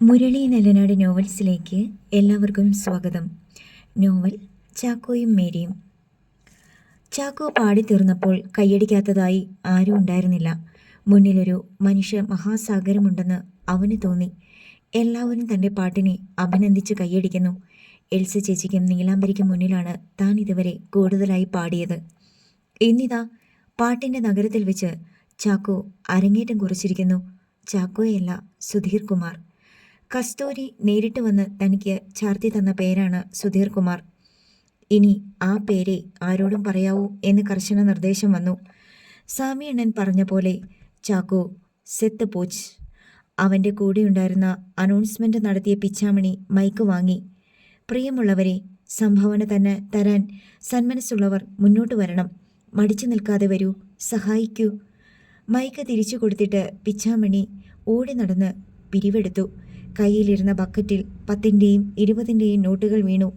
മുരളി നെല്ലനാട് നോവൽസിലേക്ക് എല്ലാവർക്കും സ്വാഗതം. നോവൽ ചാക്കോയും മേരിയും. ചാക്കോ പാടി തീർന്നപ്പോൾ കൈയടിക്കാത്തതായി ആരും ഉണ്ടായിരുന്നില്ല. മുന്നിലൊരു മനുഷ്യ മഹാസാഗരമുണ്ടെന്ന് അവന് തോന്നി. എല്ലാവരും തന്റെ പാട്ടിനെ അഭിനന്ദിച്ച് കൈയടിക്കുന്നു എൽസ ചേച്ചിക്കും നീലാംബരിക്കും മുന്നിലാണ് താൻ ഇതുവരെ കൂടുതലായി പാടിയത്. ഇന്നിതാ പാട്ടിന്റെ നഗരത്തിൽ വെച്ച് ചാക്കോ അരങ്ങേറ്റം കുറിച്ചിരിക്കുന്നു. ചാക്കോയല്ല സുധീർ കുമാർ. കസ്തൂരി നേരിട്ട് വന്ന് തനിക്ക് ചാർത്തി തന്ന പേരാണ് സുധീർ കുമാർ. ഇനി ആ പേരെ ആരോടും പറയാവൂ എന്ന് കർശന നിർദ്ദേശം വന്നു. സാമിയണ്ണൻ പറഞ്ഞ പോലെ ചാക്കോ സെത്ത് പോച്ച്. അവന്റെ കൂടെയുണ്ടായിരുന്ന അനൗൺസ്മെന്റ് നടത്തിയ പിച്ചാമണി മൈക്ക് വാങ്ങി. പ്രിയമുള്ളവരെ സംഭാവന തന്നെ തരാൻ സന്മനസ്സുള്ളവർ മുന്നോട്ട് വരണം. മടിച്ചു നിൽക്കാതെ വരൂ. സഹായിക്കൂ. മൈക്ക് തിരിച്ചു കൊടുത്തിട്ട് പിച്ചാമണി ഓടി നടന്ന് പിരിവെടുത്തു. കയ്യിലിരുന്ന ബക്കറ്റിൽ പത്തിന്റെയും ഇരുപതിന്റെയും നോട്ടുകൾ വീണു.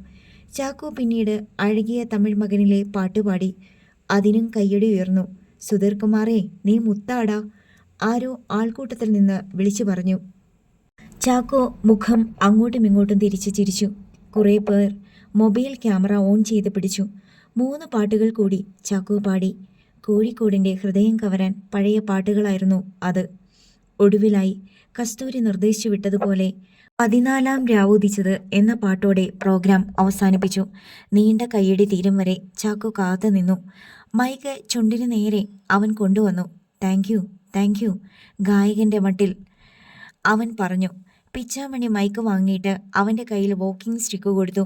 ചാക്കോ പിന്നീട് അഴകിയ തമിഴ് മകനിലെ പാട്ടുപാടി അതിനും കയ്യടി ഉയർന്നു. സുധീർ കുമാറേ നീ മുത്താടാ ആരോ ആൾക്കൂട്ടത്തിൽ നിന്ന് വിളിച്ചു പറഞ്ഞു. ചാക്കോ മുഖം അങ്ങോട്ടും ഇങ്ങോട്ടും തിരിച്ചു ചിരിച്ചു. കുറേ പേർ മൊബൈൽ ക്യാമറ ഓൺ ചെയ്ത് പിടിച്ചു. മൂന്ന് പാട്ടുകൾ കൂടി ചാക്കോ പാടി. കോഴിക്കോടിന്റെ ഹൃദയം കവരാൻ പഴയ പാട്ടുകളായിരുന്നു അത്. ഒടുവിലായി കസ്തൂരി നിർദ്ദേശിച്ചു വിട്ടതുപോലെ പതിനാലാം രാവുദിച്ചത് എന്ന പാട്ടോടെ പ്രോഗ്രാം അവസാനിപ്പിച്ചു. നീണ്ട കൈയടി തീരം വരെ ചാക്കോ കാത്തു നിന്നു. മൈക്ക് ചുണ്ടിന് നേരെ അവൻ കൊണ്ടുവന്നു. താങ്ക് യു താങ്ക് യു ഗായകന്റെ മട്ടിൽ അവൻ പറഞ്ഞു. പിച്ചാമണി മൈക്ക് വാങ്ങിയിട്ട് അവന്റെ കയ്യിൽ വോക്കിംഗ് സ്റ്റിക്ക് കൊടുത്തു.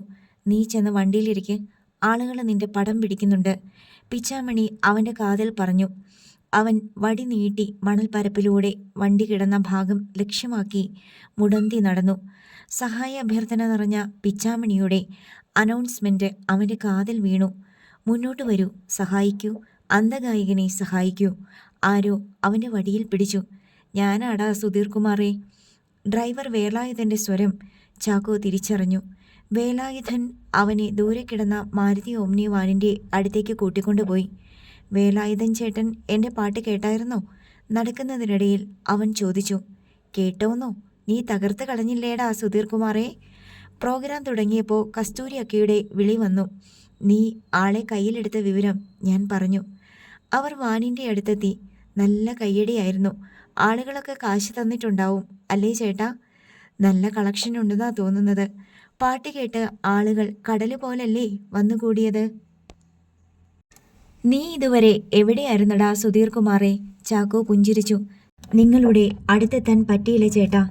നീ ചെന്ന് വണ്ടിയിലിരിക്കെ. ആളുകൾ നിന്റെ പടം പിടിക്കുന്നുണ്ട്. പിച്ചാമണി അവന്റെ കാതിൽ പറഞ്ഞു. അവൻ വടി നീട്ടി മണൽപ്പരപ്പിലൂടെ വണ്ടി കിടന്ന ഭാഗം ലക്ഷ്യമാക്കി മുടന്തി നടന്നു. സഹായ അഭ്യർത്ഥന നിറഞ്ഞ പിച്ചാമണിയുടെ അനൗൺസ്മെന്റ് അവന്റെ കാതിൽ വീണു. മുന്നോട്ട് വരൂ സഹായിക്കൂ. അന്ധഗായകനെ സഹായിക്കൂ. ആരോ അവന്റെ വടിയിൽ പിടിച്ചു. ഞാനാടാ സുധീർ കുമാറേ ഡ്രൈവർ വേലായുധന്റെ സ്വരം ചാക്കോ തിരിച്ചറിഞ്ഞു. വേലായുധൻ അവനെ ദൂരെ കിടന്ന മാരുതി ഓമ്നി അടുത്തേക്ക് കൂട്ടിക്കൊണ്ടുപോയി. വേലായുധൻ ചേട്ടൻ എന്റെ പാട്ട് കേട്ടായിരുന്നോ? നടക്കുന്നതിനിടയിൽ അവൻ ചോദിച്ചു കേട്ടോന്നോ? നീ തകർത്ത് കളഞ്ഞില്ലേടാ സുധീർ കുമാറേ പ്രോഗ്രാം തുടങ്ങിയപ്പോൾ കസ്തൂരി അക്കയുടെ വിളി വന്നു. നീ ആളെ കയ്യിലെടുത്ത വിവരം ഞാൻ പറഞ്ഞു. അവർ വാനിന്റെ അടുത്തെത്തി. നല്ല കയ്യടിയായിരുന്നു. ആളുകളൊക്കെ കാശ് തന്നിട്ടുണ്ടാവും അല്ലേ ചേട്ടാ? നല്ല കളക്ഷൻ ഉണ്ടെന്നാ തോന്നുന്നത്. പാട്ട് കേട്ട് ആളുകൾ കടൽ പോലല്ലേ വന്നുകൂടിയത്? നീ ഇതുവരെ എവിടെയായിരുന്നടാ സുധീർ കുമാറെ ചാക്കോ പുഞ്ചിരിച്ചു. നിങ്ങളുടെ അടുത്തെത്താൻ പറ്റിയില്ല ചേട്ടാ.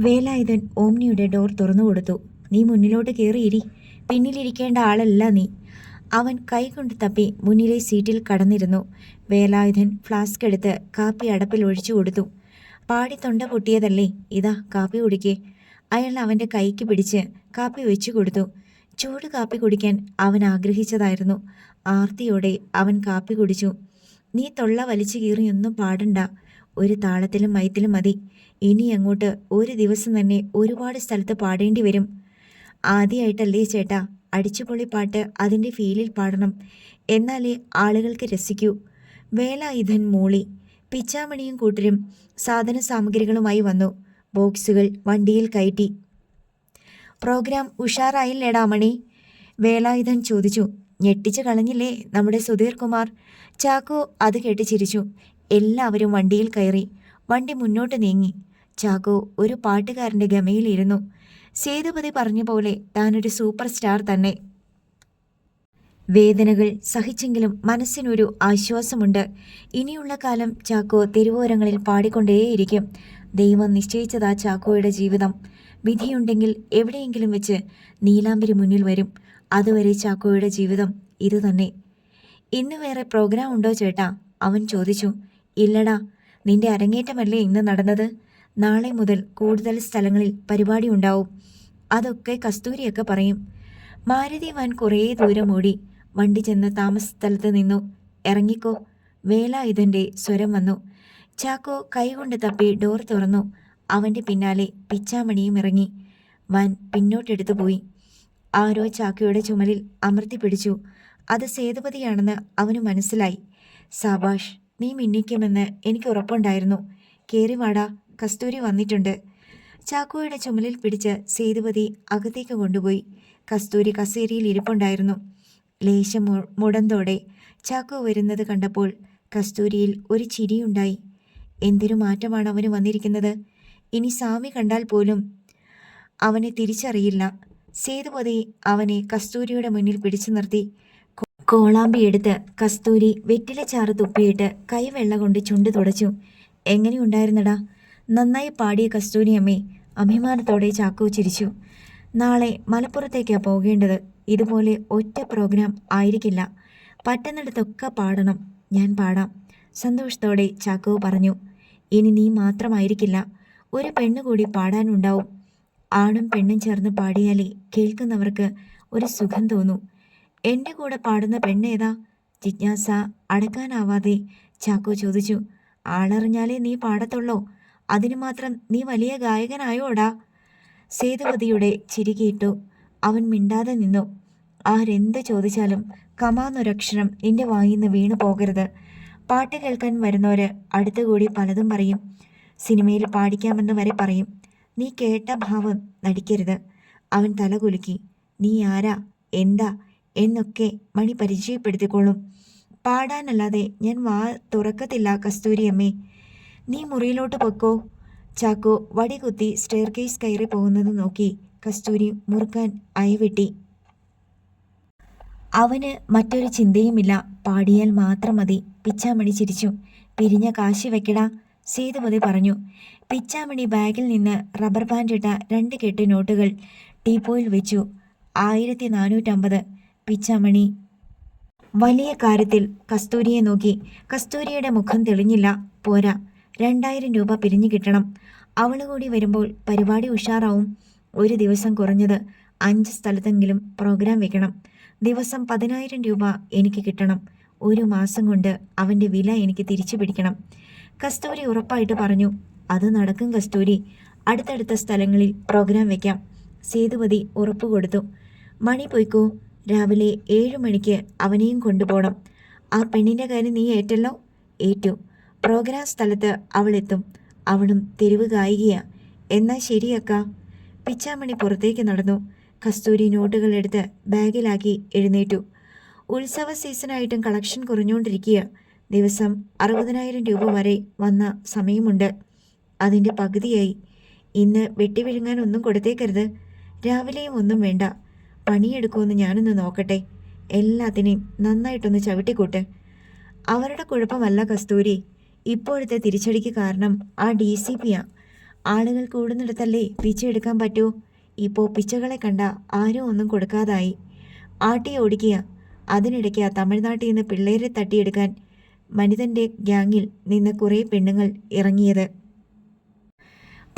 വേലായുധൻ ഓമ്നിയുടെ ഡോർ തുറന്നു കൊടുത്തു. നീ മുന്നിലോട്ട് കയറിയിരി പിന്നിലിരിക്കേണ്ട ആളല്ല നീ. അവൻ കൈകൊണ്ട് തപ്പി മുന്നിലെ സീറ്റിൽ കടന്നിരുന്നു. വേലായുധൻ ഫ്ലാസ്ക് എടുത്ത് കാപ്പി അടപ്പിൽ ഒഴിച്ചു കൊടുത്തു. പാടി തൊണ്ട പൊട്ടിയതല്ലേ? ഇതാ കാപ്പി കുടിക്കേ. അയാൾ അവന്റെ കൈക്ക് പിടിച്ച് കാപ്പി വെച്ചു കൊടുത്തു. ചൂട് കാപ്പി കുടിക്കാൻ അവൻ ആഗ്രഹിച്ചതായിരുന്നു. ആർത്തിയോടെ അവൻ കാപ്പി കുടിച്ചു. നീ തൊള്ള വലിച്ചു കീറിയൊന്നും പാടണ്ട. ഒരു താളത്തിലും മയത്തിലും മതി. ഇനി അങ്ങോട്ട് ഒരു ദിവസം തന്നെ ഒരുപാട് സ്ഥലത്ത് പാടേണ്ടി വരും. ആദ്യമായിട്ടല്ലേ ചേട്ടാ അടിച്ചുപൊളി പാട്ട് അതിന്റെ ഫീലിൽ പാടണം. എന്നാലേ ആളുകൾക്ക് രസിക്കൂ. വേലായുധൻ മൂളി. പിച്ചാമണിയും കൂട്ടരും സാധന സാമഗ്രികളുമായി വന്നു. ബോക്സുകൾ വണ്ടിയിൽ കയറ്റി. പ്രോഗ്രാം ഉഷാറായില്ലേടാ മണി? വേലായുധൻ ചോദിച്ചു. ഞെട്ടിച്ചു കളഞ്ഞില്ലേ നമ്മുടെ സുധീർ കുമാർ? ചാക്കോ അത് കേട്ട് ചിരിച്ചു. എല്ലാവരും വണ്ടിയിൽ കയറി. വണ്ടി മുന്നോട്ട് നീങ്ങി. ചാക്കോ ഒരു പാട്ടുകാരന്റെ ഗമയിലിരുന്നു. സേതുപതി പറഞ്ഞ പോലെ താനൊരു സൂപ്പർ സ്റ്റാർ തന്നെ. വേദനകൾ സഹിച്ചെങ്കിലും മനസ്സിനൊരു ആശ്വാസമുണ്ട്. ഇനിയുള്ള കാലം ചാക്കോ തെരുവോരങ്ങളിൽ പാടിക്കൊണ്ടേയിരിക്കും. ദൈവം നിശ്ചയിച്ചതാ ചാക്കോയുടെ ജീവിതം. വിധിയുണ്ടെങ്കിൽ എവിടെയെങ്കിലും വെച്ച് നീലാംബരി മുന്നിൽ വരും. അതുവരെ ചാക്കോയുടെ ജീവിതം ഇതുതന്നെ. ഇന്ന് വേറെ പ്രോഗ്രാം ഉണ്ടോ ചേട്ടാ? അവൻ ചോദിച്ചു. ഇല്ലടാ നിന്റെ അരങ്ങേറ്റമല്ലേ ഇന്ന് നടന്നത്? നാളെ മുതൽ കൂടുതൽ സ്ഥലങ്ങളിൽ പരിപാടി ഉണ്ടാവും. അതൊക്കെ കസ്തൂരിയൊക്കെ പറയും. മാരുതി വൻ കുറേ ദൂരം ഓടി വണ്ടി ചെന്ന് താമസ സ്ഥലത്ത് നിന്നു. ഇറങ്ങിക്കോ. വേല ഇതിന്റെ സ്വരം വന്നു. ചാക്കോ കൈകൊണ്ട് തപ്പി ഡോർ തുറന്നു. അവന്റെ പിന്നാലെ പിച്ചാമണിയും ഇറങ്ങി. വാൻ പിന്നോട്ടെടുത്തു പോയി. ആരോ ചാക്കയുടെ ചുമലിൽ അമർത്തി പിടിച്ചു. അത് സേതുപതിയാണെന്ന് അവന് മനസ്സിലായി. സാബാഷ് നീ മിന്നിക്കുമെന്ന് എനിക്ക് ഉറപ്പുണ്ടായിരുന്നു. കേറിവാടാ കസ്തൂരി വന്നിട്ടുണ്ട്. ചാക്കോയുടെ ചുമലിൽ പിടിച്ച് സേതുപതി അകത്തേക്ക് കൊണ്ടുപോയി. കസ്തൂരി കസേരയിൽ ഇരിപ്പുണ്ടായിരുന്നു. ലേശം മുടന്തോടെ ചാക്കോ വരുന്നത് കണ്ടപ്പോൾ കസ്തൂരിയിൽ ഒരു ചിരിയുണ്ടായി. എന്തൊരു മാറ്റമാണ് അവന് വന്നിരിക്കുന്നത്? ഇനി സ്വാമി കണ്ടാൽ പോലും അവനെ തിരിച്ചറിയില്ല. സേതുപതി അവനെ കസ്തൂരിയുടെ മുന്നിൽ പിടിച്ചു നിർത്തി. കോളാമ്പിയെടുത്ത് കസ്തൂരി വെറ്റില ചാറ് തുപ്പിയിട്ട് കൈവെള്ള കൊണ്ട് ചുണ്ട് തുടച്ചു. എങ്ങനെയുണ്ടായിരുന്നടാ? നന്നായി പാടിയ കസ്തൂരി അമ്മേ അഭിമാനത്തോടെ ചാക്കു ചിരിച്ചു. നാളെ മലപ്പുറത്തേക്കാണ് പോകേണ്ടത്. ഇതുപോലെ ഒറ്റ പ്രോഗ്രാം ആയിരിക്കില്ല. പറ്റുന്നിടത്തൊക്കെ പാടണം. ഞാൻ പാടാം സന്തോഷത്തോടെ ചാക്കു പറഞ്ഞു. ഇനി നീ മാത്രമായിരിക്കില്ല. ഒരു പെണ്ണുകൂടി പാടാനുണ്ടാവും. ആണും പെണ്ണും ചേർന്ന് പാടിയാലേ കേൾക്കുന്നവർക്ക് ഒരു സുഖം തോന്നു. എന്റെ കൂടെ പാടുന്ന പെണ്ണേതാ? ജിജ്ഞാസ അടക്കാനാവാതെ ചാക്കോ ചോദിച്ചു. ആളറിഞ്ഞാലേ നീ പാടത്തുള്ളോ? അതിനു മാത്രം നീ വലിയ ഗായകനായോടാ? സേതുപതിയുടെ കേട്ടു. അവൻ മിണ്ടാതെ നിന്നു. ആരെന്ത് ചോദിച്ചാലും കമാന്നൊരക്ഷരം വായിൽ വായിന്ന് വീണു പോകരുത്. പാട്ട് കേൾക്കാൻ വരുന്നവര് അടുത്തുകൂടി പലതും പറയും. സിനിമയിൽ പാടിക്കാമെന്ന് വരെ പറയും. നീ കേട്ട ഭാവം നടിക്കരുത്. അവൻ തലകുലുക്കി നീ ആരാ? എന്താ? എന്നൊക്കെ മണി പരിചയപ്പെടുത്തിക്കൊള്ളും പാടാനല്ലാതെ ഞാൻ വാ തുറക്കത്തില്ല കസ്തൂരിയമ്മേ. നീ മുറിയിലോട്ട് പൊക്കോ. ചാക്കോ വടികുത്തി സ്റ്റെയർ കേസ് കയറി പോകുന്നത് നോക്കി കസ്തൂരി മുറുക്കാൻ അയവിട്ടി. അവന് മറ്റൊരു ചിന്തയുമില്ല. പാടിയാൽ മാത്രം മതി. പിച്ചാമണി ചിരിച്ചു. പിരിഞ്ഞ കാശി വെക്കടാ. സേതുപതി പറഞ്ഞു. പിച്ചാമണി ബാഗിൽ നിന്ന് റബ്ബർ ബാൻഡ് ഇട്ട രണ്ട് കെട്ട് നോട്ടുകൾ ടീപ്പോയിൽ വെച്ചു. ആയിരത്തി നാനൂറ്റമ്പത് പിച്ചാമണി വലിയ കാര്യത്തിൽ കസ്തൂരിയെ നോക്കി. കസ്തൂരിയുടെ മുഖം തെളിഞ്ഞില്ല. പോരാ. രണ്ടായിരം രൂപ പിരിഞ്ഞു കിട്ടണം. അവൾ കൂടി വരുമ്പോൾ പരിപാടി ഉഷാറാവും. ഒരു ദിവസം കുറഞ്ഞത് അഞ്ച് സ്ഥലത്തെങ്കിലും പ്രോഗ്രാം വെക്കണം. ദിവസം പതിനായിരം രൂപ എനിക്ക് കിട്ടണം. ഒരു മാസം കൊണ്ട് അവന്റെ വില എനിക്ക് തിരിച്ചു പിടിക്കണം. കസ്തൂരി ഉറപ്പായിട്ട് പറഞ്ഞു അത് നടക്കും കസ്തൂരി. അടുത്തടുത്ത സ്ഥലങ്ങളിൽ പ്രോഗ്രാം വെക്കാം. സേതുപതി ഉറപ്പ് കൊടുത്തു. മണി പൊയ്ക്കോ. രാവിലെ ഏഴു മണിക്ക് അവനെയും കൊണ്ടുപോകണം ആ പെണ്ണിന്റെ കാര്യം നീ ഏറ്റല്ലോ? ഏറ്റു. പ്രോഗ്രാം സ്ഥലത്ത് അവൾ എത്തും. അവളും തെരുവ് ഗായികയാ. എന്നാ ശരിയക്ക പിച്ചാമണി പുറത്തേക്ക് നടന്നു. കസ്തൂരി നോട്ടുകൾ എടുത്ത് ബാഗിലാക്കി എഴുന്നേറ്റു. ഉത്സവ സീസണായിട്ടും കളക്ഷൻ കുറഞ്ഞുകൊണ്ടിരിക്കുക ദിവസം അറുപതിനായിരം രൂപ വരെ വന്ന സമയമുണ്ട്. അതിന്റെ പകുതിയായി. ഇന്ന് വെട്ടിവിഴുങ്ങാൻ ഒന്നും കൊടുത്തേക്കരുത്. രാവിലെയും ഒന്നും വേണ്ട. പണിയെടുക്കുമെന്ന് ഞാനൊന്ന് നോക്കട്ടെ. എല്ലാത്തിനെയും നന്നായിട്ടൊന്ന് ചവിട്ടിക്കൂട്ട്. അവരുടെ കുഴപ്പമല്ല കസ്തൂരി. ഇപ്പോഴത്തെ തിരിച്ചടിക്ക് കാരണം ആ ഡി സി പിയാ. ആളുകൾ കൂടുന്നിടത്തല്ലേ പിച്ച എടുക്കാൻ പറ്റൂ? ഇപ്പോൾ പിച്ചകളെ കണ്ട ആരും ഒന്നും കൊടുക്കാതായി. ആട്ടി ഓടിക്കുക അതിനിടയ്ക്ക് തമിഴ്നാട്ടിൽ നിന്ന് പിള്ളേരെ തട്ടിയെടുക്കാൻ മനിതന്റെ ഗ്യാങ്ങിൽ നിന്ന് കുറേ പെണ്ണുങ്ങൾ ഇറങ്ങിയത്.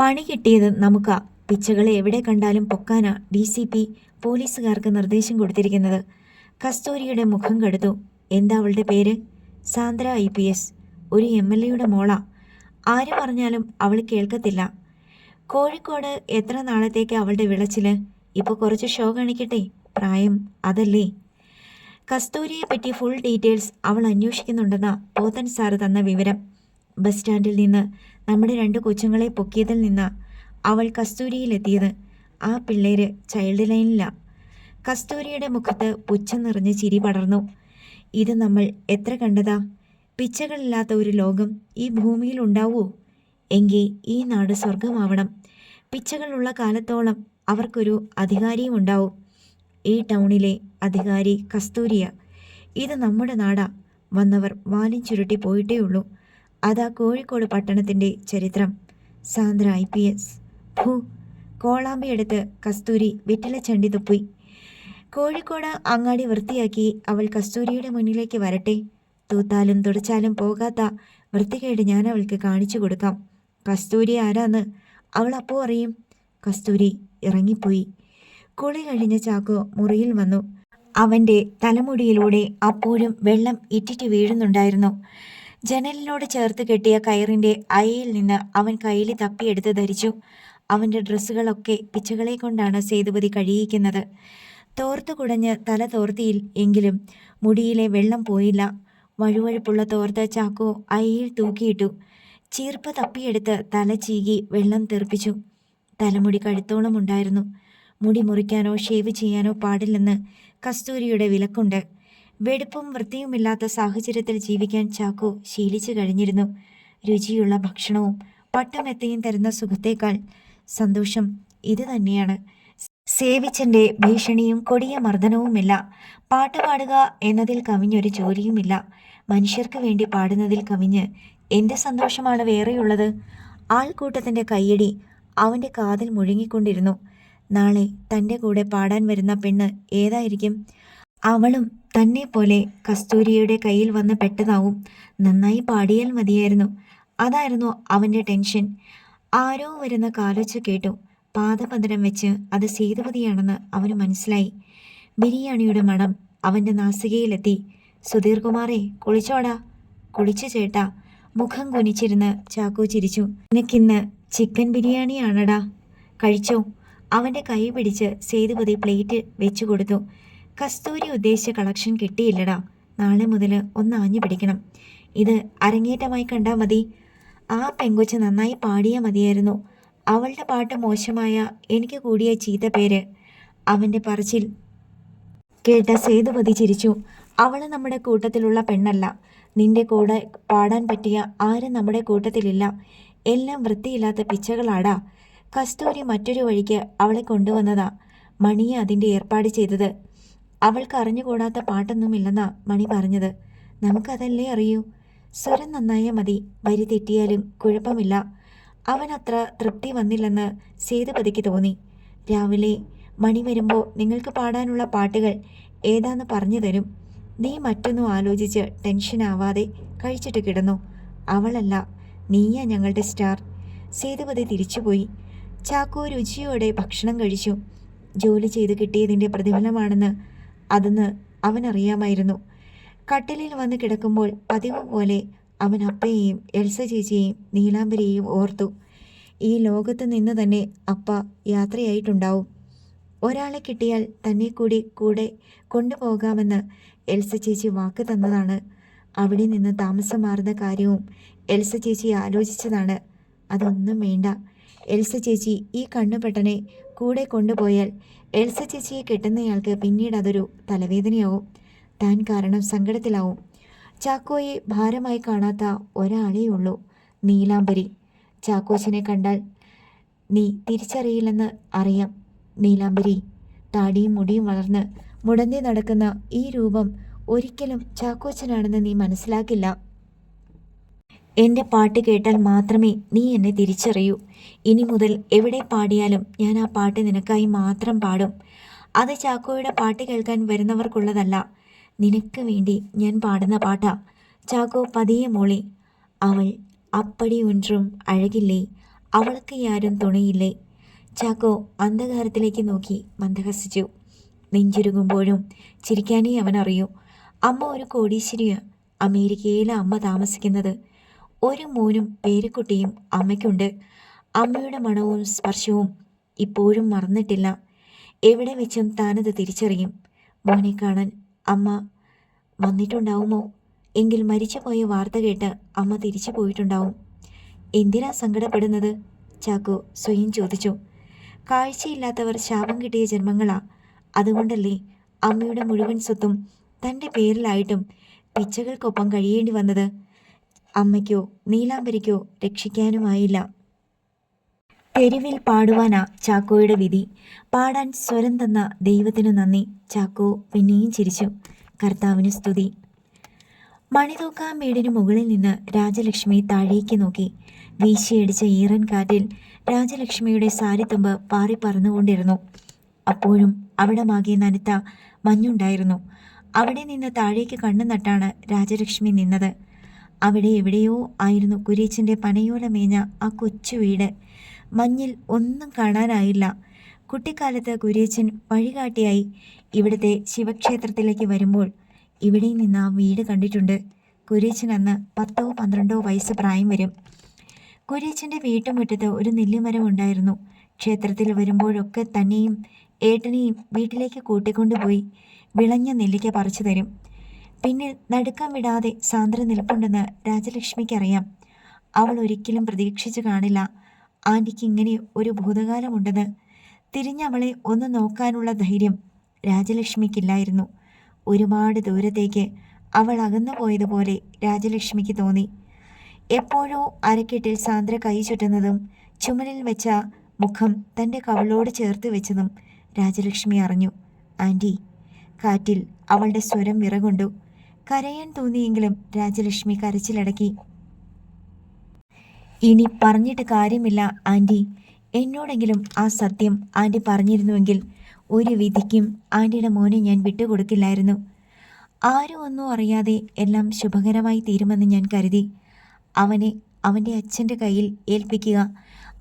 പണി കിട്ടിയത് നമുക്കാ. പിച്ചകളെ എവിടെ കണ്ടാലും പൊക്കാനാ ഡി സി പി പോലീസുകാർക്ക് നിർദ്ദേശം കൊടുത്തിരിക്കുന്നത്. കസ്തൂരിയുടെ മുഖം കടുത്തു. എന്താ അവളുടെ പേര്? Sandra I P S. ഒരു എം എൽ എയുടെ മോളാ. ആര് പറഞ്ഞാലും അവൾ കേൾക്കത്തില്ല. കോഴിക്കോട് എത്ര നാളത്തേക്ക് അവളുടെ വിളച്ചിൽ? ഇപ്പോൾ കുറച്ച് ഷോ കാണിക്കട്ടെ. പ്രായം അതല്ലേ? കസ്തൂരിയെ പറ്റി ഫുൾ ഡീറ്റെയിൽസ് അവൾ അന്വേഷിക്കുന്നുണ്ടെന്ന പോത്തൻ സാറ് തന്ന വിവരം. ബസ് സ്റ്റാൻഡിൽ നിന്ന് നമ്മുടെ രണ്ട് കൊച്ചുങ്ങളെ പൊക്കിയതിൽ നിന്ന് അവൾ കസ്തൂരിയിലെത്തിയത്. ആ പിള്ളേര് ചൈൽഡ് ലൈനിലാണ് കസ്തൂരിയുടെ മുഖത്ത് പുച്ഛം നിറഞ്ഞ് ചിരി പടർന്നു. ഇത് നമ്മൾ എത്ര കണ്ടതാ? പിച്ചകളില്ലാത്ത ഒരു ലോകം ഈ ഭൂമിയിൽ ഉണ്ടാവൂ? എങ്കിൽ ഈ നാട് സ്വർഗമാവണം പിച്ചകളുള്ള കാലത്തോളം അവർക്കൊരു അധികാരിയും ഉണ്ടാവും. ഈ ടൗണിലെ അധികാരി കസ്തൂരിയ ഇത് നമ്മുടെ നാടാ വന്നവർ വാലും ചുരുട്ടി പോയിട്ടേ ഉള്ളൂ അതാ കോഴിക്കോട് പട്ടണത്തിന്റെ ചരിത്രം. Sandra I P S. ഭൂ കോളാമ്പിയെടുത്ത് കസ്തൂരി വെറ്റില ചണ്ടി തുപ്പി. കോഴിക്കോട് അങ്ങാടി വൃത്തിയാക്കി അവൾ കസ്തൂരിയുടെ മുന്നിലേക്ക് വരട്ടെ. തൂത്താലും തുടച്ചാലും പോകാത്ത വൃത്തികേട് ഞാൻ അവൾക്ക് കാണിച്ചു കൊടുക്കാം. കസ്തൂരി ആരാന്ന് അവൾ അപ്പോൾ അറിയും. കസ്തൂരി ഇറങ്ങിപ്പോയി. കുളി കഴിഞ്ഞ ചാക്കോ മുറിയിൽ വന്നു. അവന്റെ തലമുടിയിലൂടെ അപ്പോഴും വെള്ളം ഇറ്റിറ്റ് വീഴുന്നുണ്ടായിരുന്നു. ജനലിനോട് ചേർത്ത് കെട്ടിയ കയറിന്റെ അയയിൽ നിന്ന് അവൻ കയ്യിൽ തപ്പിയെടുത്ത് ധരിച്ചു. അവന്റെ ഡ്രസ്സുകളൊക്കെ പിച്ചകളെ കൊണ്ടാണ് സേതുപതി കഴിയിക്കുന്നത് തോർത്ത് കുടഞ്ഞ് തല തോർത്തിയിൽ എങ്കിലും മുടിയിലെ വെള്ളം പോയില്ല. വഴുവഴുപ്പുള്ള തോർത്ത് ചാക്കോ അയയിൽ തൂക്കിയിട്ടു. ചീർപ്പ് തപ്പിയെടുത്ത് തല ചീകി വെള്ളം തെറിപ്പിച്ചു. തലമുടി കഴുത്തോളം ഉണ്ടായിരുന്നു മുടി മുറിക്കാനോ ഷേവ് ചെയ്യാനോ പാടില്ലെന്ന് കസ്തൂരിയുടെ വിലക്കുണ്ട്. വെടുപ്പും വൃത്തിയുമില്ലാത്ത സാഹചര്യത്തിൽ ജീവിക്കാൻ ചാക്കോ ശീലിച്ചു കഴിഞ്ഞിരുന്നു. രുചിയുള്ള ഭക്ഷണവും പട്ടുമെത്തയും തരുന്ന സുഖത്തേക്കാൾ സന്തോഷം ഇത് തന്നെയാണ്. സേവിച്ചന്റെ ഭീഷണിയും കൊടിയ മർദ്ദനവുമില്ല. പാട്ട് പാടുക എന്നതിൽ കവിഞ്ഞൊരു ജോലിയുമില്ല. മനുഷ്യർക്ക് വേണ്ടി പാടുന്നതിൽ കവിഞ്ഞ് എന്റെ സന്തോഷമാണ് വേറെയുള്ളത്. ആൾക്കൂട്ടത്തിന്റെ കയ്യടി അവന്റെ കാതിൽ മുഴുങ്ങിക്കൊണ്ടിരുന്നു നാളെ തന്റെ കൂടെ പാടാൻ വരുന്ന പെണ്ണ് ഏതായിരിക്കും? അവളും തന്നെ പോലെ കസ്തൂരിയുടെ കയ്യിൽ വന്ന് പെട്ടതാവും. നന്നായി പാടിയാൽ മതിയായിരുന്നു. അതായിരുന്നു അവന്റെ ടെൻഷൻ. ആരോ വരുന്ന കാലൊച്ച കേട്ടു. പാദപദനം വെച്ച് അത് സേതുപതിയാണെന്ന് അവന് മനസ്സിലായി. ബിരിയാണിയുടെ മണം അവന്റെ നാസികയിലെത്തി. സുധീർ കുമാറെ കുളിച്ചോടാ. കുളിച്ചു ചേട്ടാ. മുഖം കുനിച്ചിരുന്ന് ചാക്കോ ചിരിച്ചു. നിനക്കിന്ന് ചിക്കൻ ബിരിയാണിയാണടാ. കഴിച്ചോ? അവന്റെ കൈ പിടിച്ച് സേതുപതി പ്ലേറ്റ് വെച്ചു കൊടുത്തു. കസ്തൂരി ഉദ്ദേശിച്ച കളക്ഷൻ കിട്ടിയില്ലടാ. നാളെ മുതൽ ഒന്ന് ആഞ്ഞു പിടിക്കണം. ഇത് അരങ്ങേറ്റമായി കണ്ടാൽ മതി. ആ പെങ്കൊച്ച് നന്നായി പാടിയാൽ മതിയായിരുന്നു. അവളുടെ പാട്ട് മോശമായ എനിക്ക് കൂടിയ ചീത്ത പേര്. അവന്റെ പറച്ചിൽ കേട്ട സേതുപതി ചിരിച്ചു. അവൾ നമ്മുടെ കൂട്ടത്തിലുള്ള പെണ്ണല്ല. നിന്റെ കൂടെ പാടാൻ പറ്റിയ ആരും നമ്മുടെ കൂട്ടത്തിലില്ല. എല്ലാം വൃത്തിയില്ലാത്ത പിച്ചകളാടാ. കസ്തൂരി മറ്റൊരു വഴിക്ക് അവളെ കൊണ്ടുവന്നതാ മണിയെ അതിന്റെ ഏർപ്പാട് ചെയ്തത്. അവൾക്ക് അറിഞ്ഞുകൂടാത്ത പാട്ടൊന്നുമില്ലെന്നാ മണി പറഞ്ഞത്. നമുക്കതല്ലേ അറിയൂ? സ്വരം നന്നായ മതി. വരി തെറ്റിയാലും കുഴപ്പമില്ല. അവൻ അത്ര തൃപ്തി വന്നില്ലെന്ന് സേതുപതിക്ക് തോന്നി. രാവിലെ മണി വരുമ്പോൾ നിങ്ങൾക്ക് പാടാനുള്ള പാട്ടുകൾ ഏതാന്ന് പറഞ്ഞു തരും. നീ മറ്റൊന്നും ആലോചിച്ച് ടെൻഷനാവാതെ കഴിച്ചിട്ട് കിടന്നു. അവളല്ല നീയാ ഞങ്ങളുടെ സ്റ്റാർ. സേതുപതി തിരിച്ചുപോയി. ചാക്കോ രുചിയോടെ ഭക്ഷണം കഴിച്ചു. ജോലി ചെയ്ത് കിട്ടിയതിന്റെ പ്രതിഫലമാണെന്ന് അതെന്ന് അവനറിയാമായിരുന്നു. കട്ടിലിൽ വന്ന് കിടക്കുമ്പോൾ പതിവ് പോലെ അവൻ അപ്പയെയും എൽസ ചേച്ചിയെയും നീലാംബരിയെയും ഓർത്തു. ഈ ലോകത്ത് നിന്ന് തന്നെ അപ്പ യാത്രയായിട്ടുണ്ടാവും. ഒരാളെ കിട്ടിയാൽ തന്നെ കൂടി കൂടെ കൊണ്ടുപോകാമെന്ന് എൽസ ചേച്ചി വാക്ക് തന്നതാണ്. അവിടെ നിന്ന് താമസം മാറുന്ന കാര്യവും എൽസ ചേച്ചി ആലോചിച്ചതാണ്. അതൊന്നും വേണ്ട. എൽസ ചേച്ചി ഈ കണ്ണുപെട്ടനെ കൂടെ കൊണ്ടുപോയാൽ എൽസ ചേച്ചിയെ കിട്ടുന്നയാൾക്ക് പിന്നീട് അതൊരു തലവേദനയാവും. താൻ കാരണം സങ്കടത്തിലാവും. ചാക്കോയെ ഭാരമായി കാണാത്ത ഒരാളേ ഉള്ളൂ നീലാംബരി. ചാക്കോച്ചനെ കണ്ടാൽ നീ തിരിച്ചറിയില്ലെന്ന് അറിയാം നീലാംബരി. താടിയും മുടിയും വളർന്ന് മുടന്തി നടക്കുന്ന ഈ രൂപം ഒരിക്കലും ചാക്കോച്ചനാണെന്ന് നീ മനസ്സിലാക്കില്ല. എന്റെ പാട്ട് കേട്ടാൽ മാത്രമേ നീ എന്നെ തിരിച്ചറിയൂ. ഇനി മുതൽ എവിടെ പാടിയാലും ഞാൻ ആ പാട്ട് നിനക്കായി മാത്രം പാടും. അത് ചാക്കോയുടെ പാട്ട് കേൾക്കാൻ വരുന്നവർക്കുള്ളതല്ല. നിനക്ക് വേണ്ടി ഞാൻ പാടുന്ന പാട്ടാ. ചാക്കോ പതിയെ മോളി. അവൾ അപ്പടി ഒന്നും അഴകില്ലേ. അവൾക്ക് യാരും തുണയില്ലേ. ചാക്കോ അന്ധകാരത്തിലേക്ക് നോക്കി മന്ദഹസിച്ചു. നെഞ്ചുരുകുമ്പോഴും ചിരിക്കാനേ അവൻ അറിയൂ അമ്മ ഒരു കോടീശ്വരിയാണ് അമേരിക്കയിലെ അമ്മ താമസിക്കുന്നത്. ഒരു മോനും പേരക്കുട്ടിയും അമ്മയ്ക്കുണ്ട്. അമ്മയുടെ മണവും സ്പർശവും ഇപ്പോഴും മറന്നിട്ടില്ല. എവിടെ വെച്ചും താനത് തിരിച്ചറിയും. മോനെ കാണാൻ അമ്മ വന്നിട്ടുണ്ടാവുമോ? എങ്കിൽ മരിച്ചു പോയ വാർത്ത കേട്ട് അമ്മ തിരിച്ചു പോയിട്ടുണ്ടാവും എന്തിനാ സങ്കടപ്പെടുന്നത്? ചാക്കോ സ്വയം ചോദിച്ചു. കാഴ്ചയില്ലാത്തവർ ശാപം കിട്ടിയ ജന്മങ്ങളാ. അതുകൊണ്ടല്ലേ അമ്മയുടെ മുഴുവൻ സ്വത്തും തന്റെ പേരിലായിട്ടും പിച്ചകൾക്കൊപ്പം കഴിയേണ്ടി വന്നത്. അമ്മയ്ക്കോ നീലാംബരിക്കോ രക്ഷിക്കാനുമായില്ല. തെരുവിൽ പാടുവാനാ ചാക്കോയുടെ വിധി. പാടാൻ സ്വരം തന്ന ദൈവത്തിനു നന്ദി. ചാക്കോ പിന്നെയും ചിരിച്ചു. കർത്താവിന് സ്തുതി. മണിതൂക്കാൻ വീടിന് മുകളിൽ നിന്ന് രാജലക്ഷ്മി താഴേക്ക് നോക്കി. വീശിയടിച്ച ഈറൻ കാറ്റിൽ രാജലക്ഷ്മിയുടെ സാരിത്തുമ്പ് പാറി പറന്നുകൊണ്ടിരുന്നു. അപ്പോഴും അവിടമാകെ നനുത്ത മഞ്ഞുണ്ടായിരുന്നു. അവിടെ നിന്ന് താഴേക്ക് കണ്ണു നട്ടാണ് രാജലക്ഷ്മി നിന്നത്. അവിടെ എവിടെയോ ആയിരുന്നു കുരീച്ചന്റെ പനയോല മേഞ്ഞ ആ കൊച്ചു വീട്. മഞ്ഞിൽ ഒന്നും കാണാനായില്ല. കുട്ടിക്കാലത്ത് കുര്യച്ചൻ വഴികാട്ടിയായി ഇവിടുത്തെ ശിവക്ഷേത്രത്തിലേക്ക് വരുമ്പോൾ ഇവിടെ നിന്ന് ആ വീട് കണ്ടിട്ടുണ്ട്. കുര്യച്ചൻ അന്ന് പത്തോ പന്ത്രണ്ടോ വയസ്സ് പ്രായം വരും. കുര്യച്ചന്റെ വീട്ടുമുറ്റത്ത് ഒരു നെല്ലിമരം ഉണ്ടായിരുന്നു. ക്ഷേത്രത്തിൽ വരുമ്പോഴൊക്കെ തന്നെയും ഏട്ടനെയും വീട്ടിലേക്ക് കൂട്ടിക്കൊണ്ടുപോയി വിളഞ്ഞ നെല്ലിക്ക പറിച്ചു തരും. പിന്നെ നടുക്കം വിടാതെ സാന്ദ്ര നിൽപ്പുണ്ടെന്ന് രാജലക്ഷ്മിക്കറിയാം. അവൾ ഒരിക്കലും പ്രതീക്ഷിച്ചു കാണില്ല. ആന്റിക്ക് ഇങ്ങനെ ഒരു ഭൂതകാലമുണ്ടെന്ന്. തിരിഞ്ഞവളെ ഒന്ന് നോക്കാനുള്ള ധൈര്യം രാജലക്ഷ്മിക്കില്ലായിരുന്നു. ഒരുപാട് ദൂരത്തേക്ക് അവൾ അകന്നു പോയതുപോലെ രാജലക്ഷ്മിക്ക് തോന്നി. എപ്പോഴോ അരക്കെട്ടിൽ സാന്ദ്ര കൈ ചുറ്റുന്നതും ചുമലിൽ വെച്ച മുഖം തന്റെ കവളോട് ചേർത്ത് വെച്ചതും രാജലക്ഷ്മി അറിഞ്ഞു. ആന്റി കാറ്റിൽ അവളുടെ സ്വരം വിറകൊണ്ടു. കരയാൻ തോന്നിയെങ്കിലും രാജലക്ഷ്മി കരച്ചിലടക്കി. ഇനി പറഞ്ഞിട്ട് കാര്യമില്ല ആന്റി എന്നോടെങ്കിലും ആ സത്യം ആന്റി പറഞ്ഞിരുന്നുവെങ്കിൽ ഒരു വിധിക്കും ആന്റിയുടെ മോനെ ഞാൻ വിട്ടുകൊടുക്കില്ലായിരുന്നു. ആരും ഒന്നും അറിയാതെ എല്ലാം ശുഭകരമായി തീരുമെന്ന് ഞാൻ കരുതി. അവനെ അവന്റെ അച്ഛന്റെ കയ്യിൽ ഏൽപ്പിക്കുക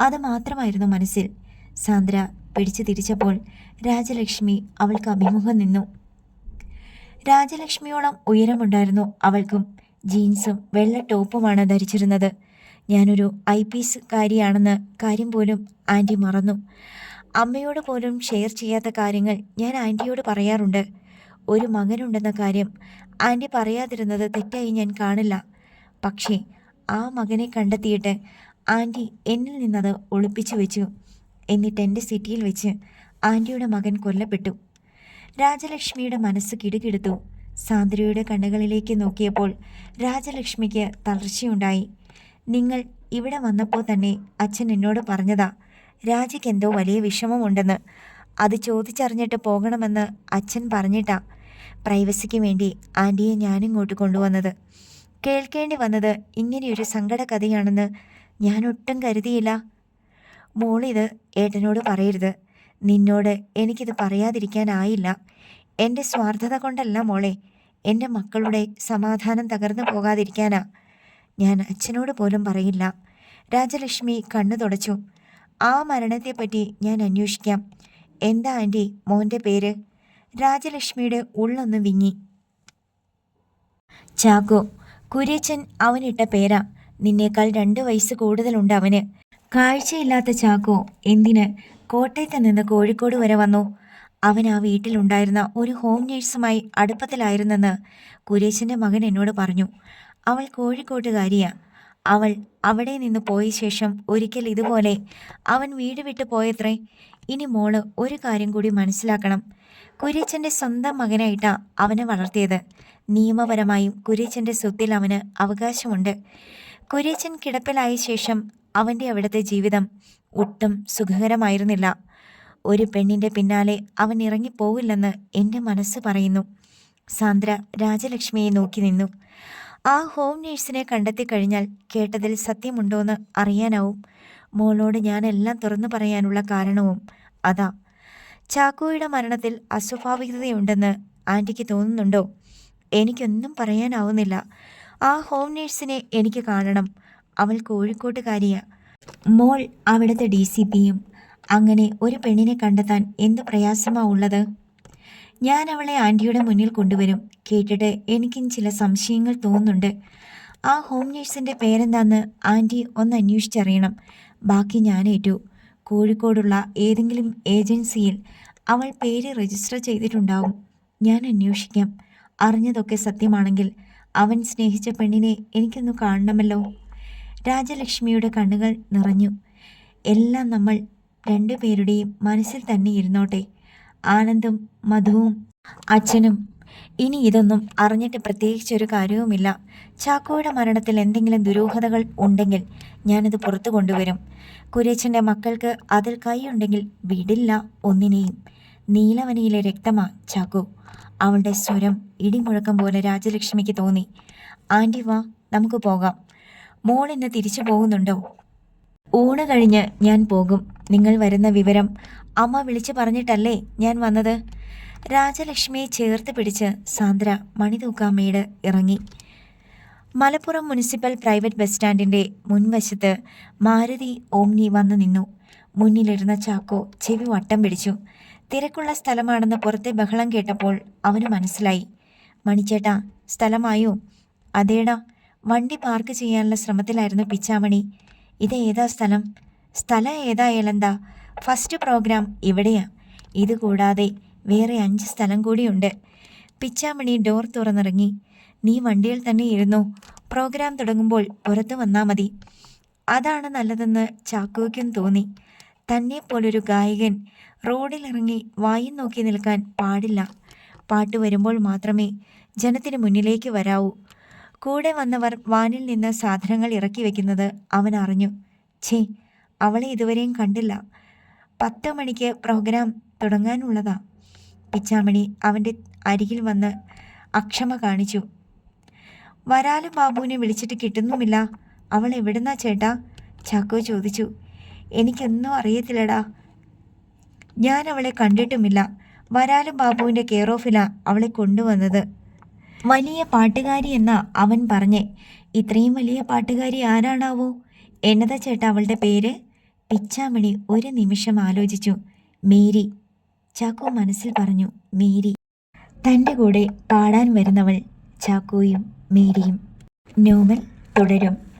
അത് മാത്രമായിരുന്നു മനസ്സിൽ. സാന്ദ്ര പിടിച്ചു തിരിച്ചപ്പോൾ രാജലക്ഷ്മി അവൾക്ക് അഭിമുഖം നിന്നു. രാജലക്ഷ്മിയോളം ഉയരമുണ്ടായിരുന്നു. അവൾക്കും ജീൻസും വെള്ള ടോപ്പുമാണ് ധരിച്ചിരുന്നത്. ഞാനൊരു ഐ പി എസ്കാരിയാണെന്ന് കാര്യം പോലും ആന്റി മറന്നു. അമ്മയോട് പോലും ഷെയർ ചെയ്യാത്ത കാര്യങ്ങൾ ഞാൻ ആന്റിയോട് പറയാറുണ്ട്. ഒരു മകനുണ്ടെന്ന കാര്യം ആന്റി പറയാതിരുന്നത് തെറ്റായി ഞാൻ കാണില്ല. പക്ഷേ ആ മകനെ കണ്ടെത്തിയിട്ട് ആന്റി എന്നിൽ നിന്നത് ഒളിപ്പിച്ചു വെച്ചു. എന്നിട്ട് എന്റെ സിറ്റിയിൽ വെച്ച് ആന്റിയുടെ മകൻ കൊല്ലപ്പെട്ടു. രാജലക്ഷ്മിയുടെ മനസ്സ് കിടുകിടുത്തു. സാന്ദ്രയുടെ കണ്ണുകളിലേക്ക് നോക്കിയപ്പോൾ രാജലക്ഷ്മിക്ക് തളർച്ചയുണ്ടായി. നിങ്ങൾ ഇവിടെ വന്നപ്പോൾ തന്നെ അച്ഛൻ എന്നോട് പറഞ്ഞതാ രാജയ്ക്ക് എന്തോ വലിയ വിഷമമുണ്ടെന്ന്. അത് ചോദിച്ചറിഞ്ഞിട്ട് പോകണമെന്ന് അച്ഛൻ പറഞ്ഞിട്ടാ. പ്രൈവസിക്ക് വേണ്ടി ആന്റിയെ ഞാനിങ്ങോട്ട് കൊണ്ടുവന്നത്. കേൾക്കേണ്ടി വന്നത് ഇങ്ങനെയൊരു സങ്കട കഥയാണെന്ന് ഞാൻ കരുതിയില്ല. മോളിത് ഏട്ടനോട് പറയരുത്. നിന്നോട് എനിക്കിത് പറയാതിരിക്കാനായില്ല. എന്റെ സ്വാർത്ഥത കൊണ്ടല്ല മോളെ. എന്റെ മക്കളുടെ സമാധാനം തകർന്നു പോകാതിരിക്കാനാ. ഞാൻ അച്ഛനോട് പോലും പറയില്ല. രാജലക്ഷ്മി കണ്ണു തുടച്ചു. ആ മരണത്തെപ്പറ്റി ഞാൻ അന്വേഷിക്കാം. എന്താ ആന്റി മോന്റെ പേര്? രാജലക്ഷ്മിയുടെ ഉള്ളൊന്ന് വിങ്ങി. ചാക്കോ കുര്യച്ചൻ അവനിട്ട പേരാ. നിന്നേക്കാൾ രണ്ട് വയസ്സ് കൂടുതലുണ്ട് അവന്. കാഴ്ചയില്ലാത്ത ചാക്കോ എന്തിന്? കോട്ടയത്ത് നിന്ന് കോഴിക്കോട് വരെ വന്നു. അവൻ ആ വീട്ടിലുണ്ടായിരുന്ന ഒരു ഹോം നേഴ്സുമായി അടുപ്പത്തിലായിരുന്നെന്ന് കുരേശന്റെ മകൻ എന്നോട് പറഞ്ഞു. അവൾ കോഴിക്കോട്ടുകാരിയാ. അവൾ അവിടെ നിന്ന് പോയ ശേഷം ഒരിക്കൽ ഇതുപോലെ അവൻ വീട് വിട്ട് പോയത്രേ. ഇനി മോൾ ഒരു കാര്യം കൂടി മനസ്സിലാക്കണം. കുര്യച്ചന്റെ സ്വന്തം മകനായിട്ടാ അവനെ വളർത്തിയത്. നിയമപരമായും കുര്യച്ചന്റെ സ്വത്തിൽ അവന് അവകാശമുണ്ട്. കുര്യച്ചൻ കിടപ്പിലായ ശേഷം അവന്റെ അവിടുത്തെ ജീവിതം ഒട്ടും സുഖകരമായിരുന്നില്ല. ഒരു പെണ്ണിന്റെ പിന്നാലെ അവൻ ഇറങ്ങിപ്പോവില്ലെന്ന് എന്റെ മനസ്സ് പറയുന്നു. സാന്ദ്ര രാജലക്ഷ്മിയെ നോക്കി നിന്നു. ആ ഹോം നേഴ്സിനെ കണ്ടെത്തി കഴിഞ്ഞാൽ കേട്ടതിൽ സത്യമുണ്ടോയെന്ന് അറിയാനാവും. മോളോട് ഞാനെല്ലാം തുറന്നു പറയാനുള്ള കാരണവും അതാ. ചാക്കോയുടെ മരണത്തിൽ അസ്വാഭാവികതയുണ്ടെന്ന് ആന്റിക്ക് തോന്നുന്നുണ്ടോ? എനിക്കൊന്നും പറയാനാവുന്നില്ല. ആ ഹോം നേഴ്സിനെ എനിക്ക് കാണണം. അവൾ കോഴിക്കോട്ടുകാരിയാ. മോൾ അവിടുത്തെ ഡി സി പിയും. അങ്ങനെ ഒരു പെണ്ണിനെ കണ്ടെത്താൻ എന്ത് പ്രയാസമാ ഉള്ളത്? ഞാൻ അവളെ ആന്റിയുടെ മുന്നിൽ കൊണ്ടുവരും. കേട്ടിട്ട് എനിക്കും ചില സംശയങ്ങൾ തോന്നുന്നുണ്ട്. ആ ഹോം നേഴ്സിന്റെ പേരെന്താന്ന് ആന്റി ഒന്ന് അന്വേഷിച്ചറിയണം. ബാക്കി ഞാൻ ഏറ്റു. കോഴിക്കോടുള്ള ഏതെങ്കിലും ഏജൻസിയിൽ അവൾ പേര് രജിസ്റ്റർ ചെയ്തിട്ടുണ്ടാവും. ഞാൻ അന്വേഷിക്കാം. അറിഞ്ഞതൊക്കെ സത്യമാണെങ്കിൽ അവൻ സ്നേഹിച്ച പെണ്ണിനെ എനിക്കൊന്ന് കാണണമല്ലോ. രാജലക്ഷ്മിയുടെ കണ്ണുകൾ നിറഞ്ഞു. എല്ലാം നമ്മൾ രണ്ടുപേരുടെയും മനസ്സിൽ തന്നെ ഇരുന്നോട്ടെ. ആനന്ദും മധുവും അച്ഛനും. ഇനി ഇതൊന്നും അറിഞ്ഞിട്ട് പ്രത്യേകിച്ചൊരു കാര്യവുമില്ല. ചാക്കോയുടെ മരണത്തിൽ എന്തെങ്കിലും ദുരൂഹതകൾ ഉണ്ടെങ്കിൽ ഞാനത് പുറത്തു കൊണ്ടുവരും. കുരേച്ചന്റെ മക്കൾക്ക് അതിൽ കൈയുണ്ടെങ്കിൽ വിടില്ല ഒന്നിനെയും. നീലവനിയിലെ രക്തമാ ചാക്കോ. അവളുടെ സ്വരം ഇടിമുഴക്കം പോലെ രാജലക്ഷ്മിക്ക് തോന്നി. ആന്റി വാ നമുക്ക് പോകാം. മോൾ ഇന്ന് തിരിച്ചു പോകുന്നുണ്ടോ? ഊണ് കഴിഞ്ഞ് ഞാൻ പോകും. നിങ്ങൾ വരുന്ന വിവരം അമ്മ വിളിച്ചു പറഞ്ഞിട്ടല്ലേ ഞാൻ വന്നത്? രാജലക്ഷ്മിയെ ചേർത്ത് പിടിച്ച് സാന്ദ്ര മണിതൂക്കാമ്മയുട് ഇറങ്ങി. മലപ്പുറം മുനിസിപ്പൽ പ്രൈവറ്റ് ബസ് സ്റ്റാൻഡിന്റെ മുൻവശത്ത് മാരുതി ഓംനി വന്നു നിന്നു. മുന്നിലിരുന്ന ചാക്കോ ചെവി വട്ടം പിടിച്ചു. തിരക്കുള്ള സ്ഥലമാണെന്ന് പുറത്തെ ബഹളം കേട്ടപ്പോൾ അവന് മനസ്സിലായി. മണിച്ചേട്ടാ സ്ഥലമായോ? അതേടാ വണ്ടി പാർക്ക് ചെയ്യാനുള്ള ശ്രമത്തിലായിരുന്നു പിച്ചാമണി. ഇത് ഏതാ സ്ഥലം? സ്ഥലം ഏതായാലെന്താ? ഫസ്റ്റ് പ്രോഗ്രാം ഇവിടെയാ. ഇതുകൂടാതെ വേറെ അഞ്ച് സ്ഥലം കൂടിയുണ്ട്. പിച്ചാമണി ഡോർ തുറന്നിറങ്ങി. നീ വണ്ടിയിൽ തന്നെ ഇരുന്നു. പ്രോഗ്രാം തുടങ്ങുമ്പോൾ പുറത്തു വന്നാൽ മതി. അതാണ് നല്ലതെന്ന് ചാക്കോയ്ക്കും തോന്നി. തന്നെ പോലൊരു ഗായകൻ റോഡിലിറങ്ങി വായി നോക്കി നിൽക്കാൻ പാടില്ല. പാട്ട് വരുമ്പോൾ മാത്രമേ ജനത്തിന് മുന്നിലേക്ക് വരാവൂ. കൂടെ വന്നവർ വാനിൽ നിന്ന് സാധനങ്ങൾ ഇറക്കി വെക്കുന്നത് അവൻ അറിഞ്ഞു. ഛേ അവളെ ഇതുവരെയും കണ്ടില്ല. പത്ത് മണിക്ക് പ്രോഗ്രാം തുടങ്ങാനുള്ളതാ. പിച്ചാമണി അവന്റെ അരികിൽ വന്ന് അക്ഷമ കാണിച്ചു. വരാലും ബാബുവിനെ വിളിച്ചിട്ട് കിട്ടുന്നുമില്ല. അവൾ എവിടുന്നാ ചേട്ടാ? ചാക്കോ ചോദിച്ചു. എനിക്കൊന്നും അറിയത്തില്ലടാ. ഞാൻ അവളെ കണ്ടിട്ടുമില്ല. വരാലും ബാബുവിന്റെ കെയർ ഓഫിലാണ് അവളെ കൊണ്ടുവന്നത്. വലിയ പാട്ടുകാരി എന്ന അവൻ പറഞ്ഞേ. ഇത്രയും വലിയ പാട്ടുകാരി ആരാണാവോ? എന്നതാ ചേട്ടാ അവളുടെ പേര്? പിച്ചാമണി ഒരു നിമിഷം ആലോചിച്ചു. മേരി. ചാക്കോ മനസ്സിൽ പറഞ്ഞു മേരി. തന്റെ കൂടെ പാടാൻ വരുന്നവൾ ചാക്കോയും മേരിയും. നോവൽ തുടരും.